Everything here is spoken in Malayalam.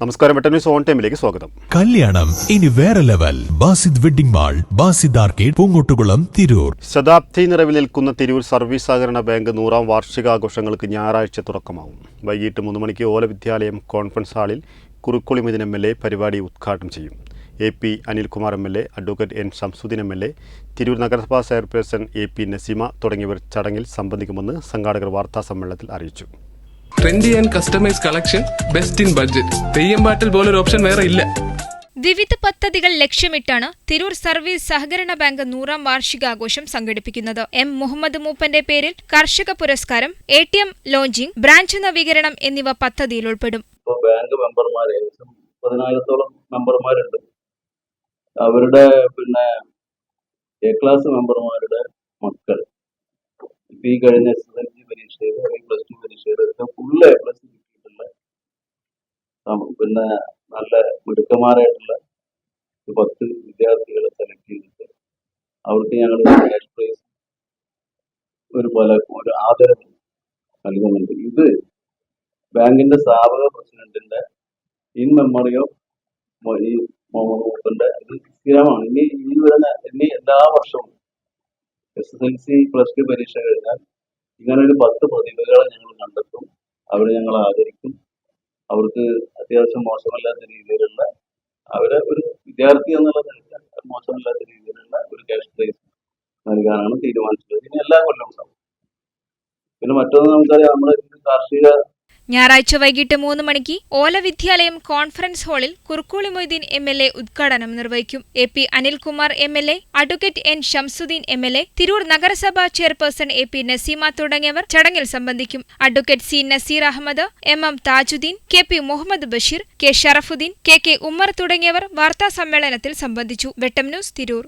നമസ്കാരം ന്യൂസ് ഓൺ ടൈമിലേക്ക് സ്വാഗതം. കല്യാണം ഇനി വേറെ level. Basid wedding mall Basid arcade Poongottukulam Tirur. ശതാബ്ദി നിറവിൽ നിൽക്കുന്ന തിരൂർ സർവീസ് സഹകരണ ബാങ്ക് നൂറാം വാർഷികാഘോഷങ്ങൾക്ക് ഞായറാഴ്ച തുടക്കമാവും. വൈകിട്ട് മൂന്ന് മണിക്ക് ഓല വിദ്യാലയം കോൺഫറൻസ് ഹാളിൽ Kurukkoli Mithun M L A പരിപാടി ഉദ്ഘാടനം ചെയ്യും. A P Anilkumar M L A advocate N Shamsuddin M L A Tirur നഗരസഭാ ചെയർപേഴ്സൺ എ പി നസീമ തുടങ്ങിയവർ ചടങ്ങിൽ സംബന്ധിക്കുമെന്ന് സംഘാടകർ വാർത്താ സമ്മേളനത്തിൽ അറിയിച്ചു. Trendy and customise collection best in budget Theyyam പാട്ടിൽ പോലൊരു ഓപ്ഷൻ വേറെ ഇല്ല. വിവിധ പദ്ധതികൾ ലക്ഷ്യമിട്ടാണ് തിരൂർ സർവീസ് സഹകരണ ബാങ്ക് നൂറാം വാർഷികാഘോഷം സംഘടിപ്പിക്കുന്നത്. എം മുഹമ്മദ് മൂപ്പന്റെ പേരിൽ കർഷക പുരസ്കാരം A T M launching branch നവീകരണം എന്നിവ പദ്ധതിയിൽ ഉൾപ്പെടും. ബാങ്ക് മെമ്പർമാർ ഏകദേശം പതിനായിരത്തോളം മെമ്പർമാരുണ്ട്. അവരുടെ പിന്നെ എ ക്ലാസ് മെമ്പർമാരുടെ മക്കൾ. ഈ കഴിഞ്ഞ എസ് എസ് എൽ സി പരീക്ഷയിൽ പ്ലസ് പരീക്ഷയിലൊക്കെ ഫുള്ള് എ പ്ലസ് കിട്ടിയിട്ടുള്ള പിന്നെ നല്ല മിടുക്കന്മാരായിട്ടുള്ള പത്ത് വിദ്യാർത്ഥികളെ സെലക്ട് ചെയ്തിട്ട് അവർക്ക് ഞങ്ങൾ ക്യാഷ് പ്രൈസ് ഒരു പല ഒരു ആദരവ് നൽകുന്നുണ്ട്. ഇത് ബാങ്കിന്റെ സ്ഥാപക പ്രസിഡന്റിന്റെ ഇൻ മെമ്മറി ഓഫ് ഈ മുഹമ്മദ് മൂപ്പന്റെ ഇത് സ്ഥിരമാണ്. ഇനി ഈ വരുന്ന ഇനി എല്ലാ വർഷവും S S L C plus two പരീക്ഷ കഴിഞ്ഞാൽ ഇങ്ങനെ ഒരു പത്ത് പ്രതിഭകളെ ഞങ്ങൾ കണ്ടെത്തും. അവരെ ഞങ്ങൾ ആദരിക്കും. അവർക്ക് അത്യാവശ്യം മോശമല്ലാത്ത രീതിയിലുള്ള അവരെ ഒരു വിദ്യാർത്ഥി എന്നുള്ള നിലയ്ക്ക് മോശമല്ലാത്ത രീതിയിലുള്ള ഒരു ക്യാഷ് പ്രൈസ് നൽകാനാണ് തീരുമാനിച്ചിട്ടുള്ളത്. ഇനി എല്ലാ കൊല്ലവും ഉണ്ടാവും പിന്നെ മറ്റൊന്ന് നമുക്കറിയാം നമ്മുടെ കാർഷിക ഞായറാഴ്ച വൈകിട്ട് മൂന്ന് മണിക്ക് ഓല വിദ്യാലയം കോൺഫറൻസ് ഹാളിൽ Kurukkoli Moideen M L A ഉദ്ഘാടനം നിർവഹിക്കും. A P Anilkumar M L A advocate N Shamsuddin M L A Tirur നഗരസഭാ ചെയർപേഴ്സൺ എ പി നസീമ തുടങ്ങിയവർ ചടങ്ങിൽ സംബന്ധിക്കും. Advocate C Naseer Ahammed M M Tajuddeen K P Muhammad Basheer K Sharafuddeen K K Ummer തുടങ്ങിയവർ വാർത്താ സമ്മേളനത്തിൽ സംബന്ധിച്ചു. വെട്ടം ന്യൂസ് തിരൂർ.